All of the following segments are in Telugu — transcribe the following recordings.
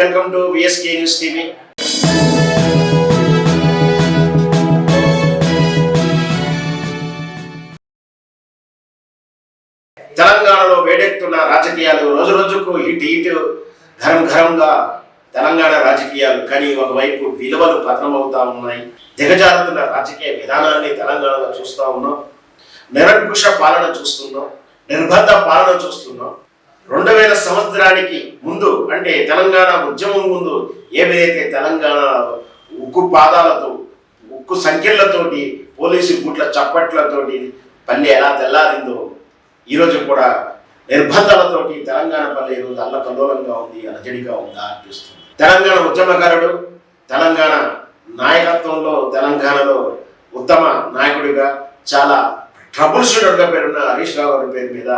Welcome to VSK news TV తెలంగాణలో వేడెక్కుతున్న రాజకీయాలు రోజు రోజుకు ఇటు ఇటు ఘరం ఘరంగా తెలంగాణ రాజకీయాలు కానీ ఒకవైపు విలువలు పతనమవుతా ఉన్నాయి. దిగజారుతున్న రాజకీయ విధానాన్ని తెలంగాణలో చూస్తూ ఉన్నాం. నిరంకుశ పాలన చూస్తున్నాం. నిర్బంధ పాలన చూస్తున్నాం. రెండు వేల సంవత్సరానికి ముందు అంటే తెలంగాణ ఉద్యమం ముందు ఏమైతే తెలంగాణ ఉక్కు పాదాలతో ఉక్కు సంఖ్యలతోటి పోలీసు గుట్ల చప్పట్లతోటి పల్లె ఎలా తెల్లారిందో ఈరోజు కూడా నిర్బంధాలతోటి తెలంగాణ పల్లె ఈరోజు అల్లకల్లోలంగా ఉంది అలజడిగా ఉందా అనిపిస్తుంది. తెలంగాణ ఉద్యమకారుడు తెలంగాణ నాయకత్వంలో తెలంగాణలో ఉత్తమ నాయకుడిగా చాలా ట్రబుల్ షూటర్గా పేరున్న హరీష్ రావు గారి పేరు మీద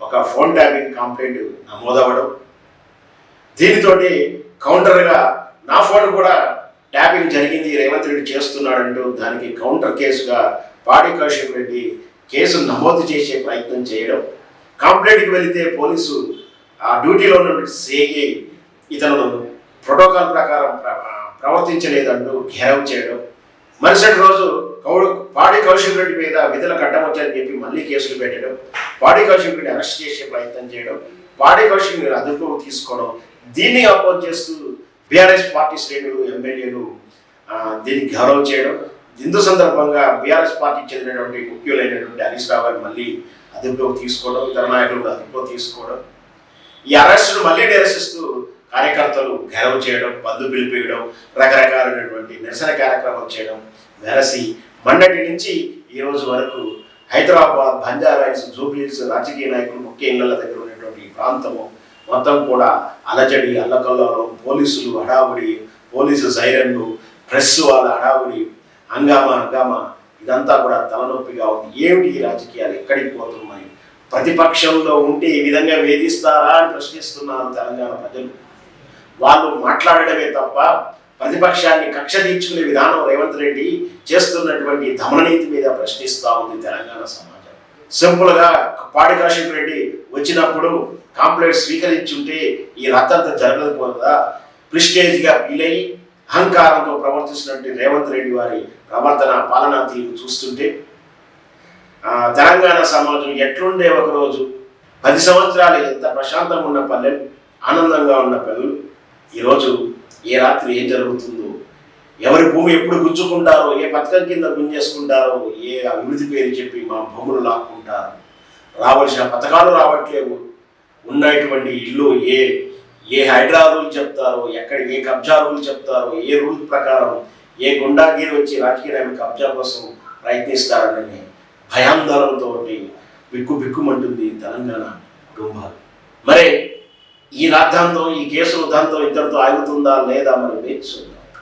ఒక ఫోన్ ట్యాపింగ్ కంప్లైంట్ నమోదవ్వడం. దీనితోటి కౌంటర్గా నా ఫోన్ కూడా ట్యాపింగ్ జరిగింది రేవంత్ రెడ్డి చేస్తున్నాడంటూ దానికి కౌంటర్ కేసుగా పాడి కౌశిక్ రెడ్డి కేసు నమోదు చేసే ప్రయత్నం చేయడం. కంప్లైంట్కి వెళితే పోలీసు ఆ డ్యూటీలో ఉన్నటువంటి సిఐ ఇతను ప్రోటోకాల్ ప్రకారం ప్రవర్తించలేదంటూ ఘేరావ్ చేయడం. మరుసటి రోజు కౌడు పాడి కౌశిక్ రెడ్డి మీద విధుల కట్టం వచ్చారని చెప్పి మళ్ళీ కేసులు పెట్టడం పాడి కౌశిక్ రెడ్డి అరెస్ట్ చేసే ప్రయత్నం చేయడం పాడి కౌశిక్ రెడ్డి అదుపులో తీసుకోవడం దీన్ని అపోజ్ చేస్తూ బీఆర్ఎస్ పార్టీ శ్రేణులు ఎమ్మెల్యేలు దీన్ని దీనికి గౌరవం చేయడం. ఇందు సందర్భంగా బీఆర్ఎస్ పార్టీకి చెందినటువంటి ముఖ్యులైనటువంటి హరీష్ రావు మళ్ళీ అదుపులోకి తీసుకోవడం ఇతర నాయకులు అదుపులో తీసుకోవడం. ఈ అరెస్టును మళ్ళీ నిరసిస్తూ కార్యకర్తలు గౌరవం చేయడం పద్దు పిలిపేయడం రకరకాలైనటువంటి నిరసన కార్యక్రమాలు చేయడం వెరసి మొన్నటి నుంచి ఈ రోజు వరకు హైదరాబాద్ బంజారాయిల్స్ జూబ్లీస్ రాజకీయ నాయకులు ముఖ్య ఇళ్ళ దగ్గర ఉన్నటువంటి ప్రాంతము మొత్తం కూడా అలజడి అల్లకల్లోలం పోలీసులు హడావుడి పోలీసు సైరన్లు ప్రెస్ వాళ్ళ హడావుడి హంగామా హంగామా ఇదంతా కూడా తలనొప్పిగా ఉంది. ఏమిటి ఈ రాజకీయాలు? ఎక్కడికి పోతున్నాయి? ప్రతిపక్షంలో ఉంటే ఈ విధంగా వేధిస్తారా అని ప్రశ్నిస్తున్నారు తెలంగాణ ప్రజలు. వాళ్ళు మాట్లాడడమే తప్ప ప్రతిపక్షాన్ని కక్ష తీర్చుకునే విధానం రేవంత్ రెడ్డి చేస్తున్నటువంటి దమననీతి మీద ప్రశ్నిస్తూ ఉంది తెలంగాణ సమాజం. సింపుల్గా పాడి కాశీప్ రెడ్డి వచ్చినప్పుడు కాంప్లైంట్ స్వీకరించుంటే ఈ జరగదు జరగకపోదా ప్రిస్టేజ్గా ఫీలై అహంకారంతో ప్రవర్తిస్తున్నట్టు రేవంత్ రెడ్డి వారి ప్రవర్తన పాలనా తీరు చూస్తుంటే తెలంగాణ సమాజం ఎట్లుండే ఒకరోజు? పది సంవత్సరాలు ఎంత ప్రశాంతంగా ఉన్న పల్లెలు ఆనందంగా ఉన్న పల్లెలు ఈరోజు ఏ రాత్రి ఏం జరుగుతుందో ఎవరి భూమి ఎప్పుడు గుంజుకుంటారో ఏ పథకం కింద గుంజేసుకుంటారో ఏ అభివృద్ధి పేరు చెప్పి మా భూములు లాక్కుంటారు. రావాల్సిన పథకాలు రావట్లేవు. ఉన్నటువంటి ఇల్లు ఏ ఏ హైడ్రా రూల్ చెప్తారో ఎక్కడ ఏ కబ్జా రూల్ చెప్తారో ఏ రూల్ ప్రకారం ఏ గుండాగిరి వచ్చి రాజకీయ నాయకులు కబ్జా కోసం ప్రయత్నిస్తారని భయాందోళనతో బిక్కు బిక్కుమంటుంది తెలంగాణ కుటుంబాలు. మరి ఈ రాద్ధాంతం ఈ కేసులు దాంతో ఇద్దరితో ఆగుతుందా లేదా మరి వేచి